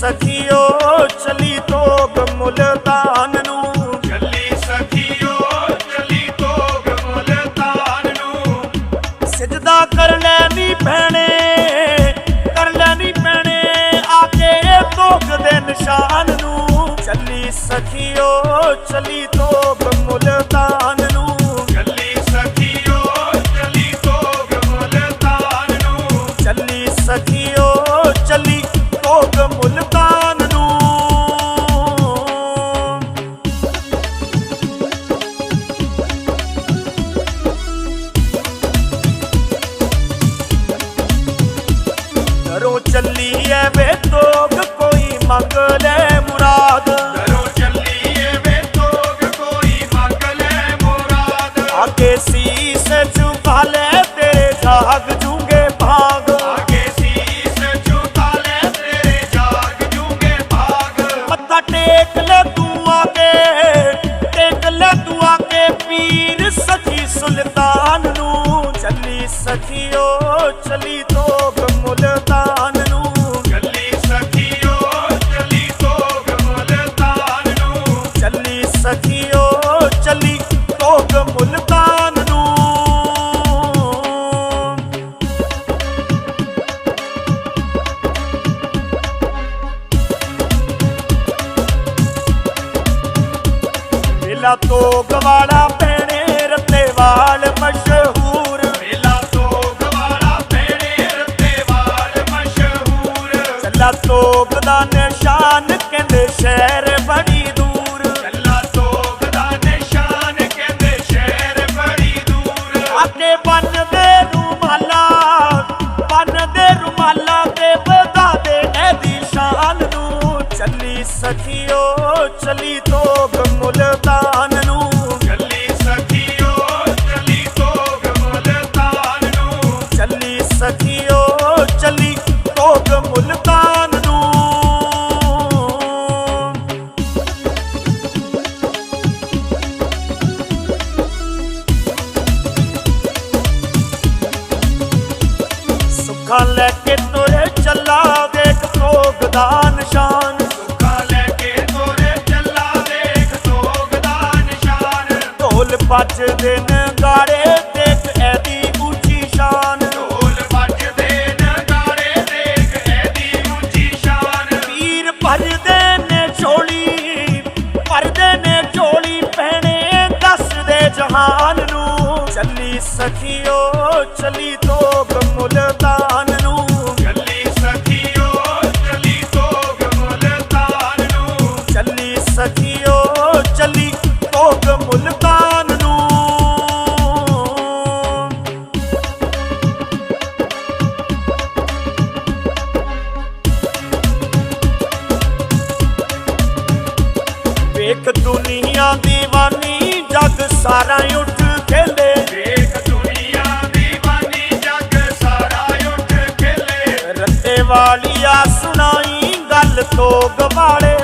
ਸਖੀਓ ਚਲੀ ਤੋਗ ਮੁਲਤਾਨ ਨੂੰ। ਚੱਲੀ ਸਖੀਓ ਚੱਲੀ ਤੋਗ ਮੁਲਤਾਨ ਨੂੰ। ਸਿਜਦਾ ਕਰ ਲੈਣੀ ਭੈਣੇ ਕਰ ਲੈਣੀ ਭੈਣੇ ਆ ਕੇ ਤੋਗ ਦੇ ਨਿਸ਼ਾਨ ਨੂੰ। ਚੱਲੀ ਸਖੀਓ ਚਲੀ ਸਖੀਓ ਚੱਲੀ ਤੋਗ ਮੁਲਤਾਨ ਨੂੰ। ਚੱਲੀ ਸਖੀਓ ਚੱਲੀ ਤੋਗ ਮੁਲਤਾਨ ਨੂੰ। ਚੱਲੀ ਸਖੀਓ ਚੱਲੀ ਤੋਗ ਮੁਲਤਾਨ ਨੂੰ। ਮੇਲਾ ਤੋਗ ਵਾਲਾ ਪੈਣੇ ਰੱਤੇ ਵਾਲ ਮਸ਼ਹੂਰ ਨਿਸ਼ਾਨ ਕਹਿੰਦੇ ਸ਼ਹਿਰ ਬੜੀ ਦੂਰ। ਚੱਲਾ ਤੋਗ ਦਾ ਨਿਸ਼ਾਨ ਕਹਿੰਦੇ ਸ਼ਹਿਰ ਬੜੀ ਦੂਰ। ਆਕੇ ਬੰਨ ਦੇ ਰੁਮਾਲਾ ਬੰਨ ਦੇ ਰੁਮਾਲਾ ਤੇ ਵਧਾ ਦੇ ਇਹਦੀ ਸ਼ਾਨ ਨੂੰ। ਚੱਲੀ ਸਖੀਓ ਚੱਲੀ ਤੋਗ ਸੁੱਖਾਂ ਲੈ ਕੇ ਤੁਰੇ ਚੱਲਾ ਦੇਖ ਤੋਗ ਦਾ ਨਿਸ਼ਾਨ। ਸੁੱਖਾ ਲੈ ਕੇ ਤੋਰੇ ਚੱਲਾ ਦੇਖ ਤੋਗ ਦਾ ਨਿਸ਼ਾਨ। ਢੋਲ ਵੱਜਦੇ ਨਗਾੜੇ ਦੇਖ ਐਦੀ ਉੱਚੀ ਸ਼ਾਨ। ਢੋਲ ਵੱਜਦੇ ਨਗਾੜੇ ਦੇਖ ਇਹਦੀ ਉੱਚੀ ਸ਼ਾਨ। ਵੀਰ ਭਰਦੇ ਨੇ ਝੋਲੀ ਭਰਦੇ ਨੇ ਝੋਲੀ ਪਹਿਣੇ ਦੱਸਦੇ ਜਹਾਨ ਨੂੰ। ਚੱਲੀ ਸਖੀਓ ਚੱਲੀ ਤੋਗ ਮੁਲਤਾਨ ਵੇਖ ਦੁਨੀਆ ਦੀਵਾਨੀ ਜਗ ਸਾਰਾ ਉੱਠ ਖੇਲੇ। ਵੇਖ ਦੁਨੀਆ ਦੀਵਾਨੀ ਜਗ ਸਾਰਾ ਉੱਠ ਖੇਲੇ। ਰੱਤੇ ਵਾਲੀਆ ਸੁਣਾਈ ਗੱਲ ਤੋਗ ਵਾਲੇ।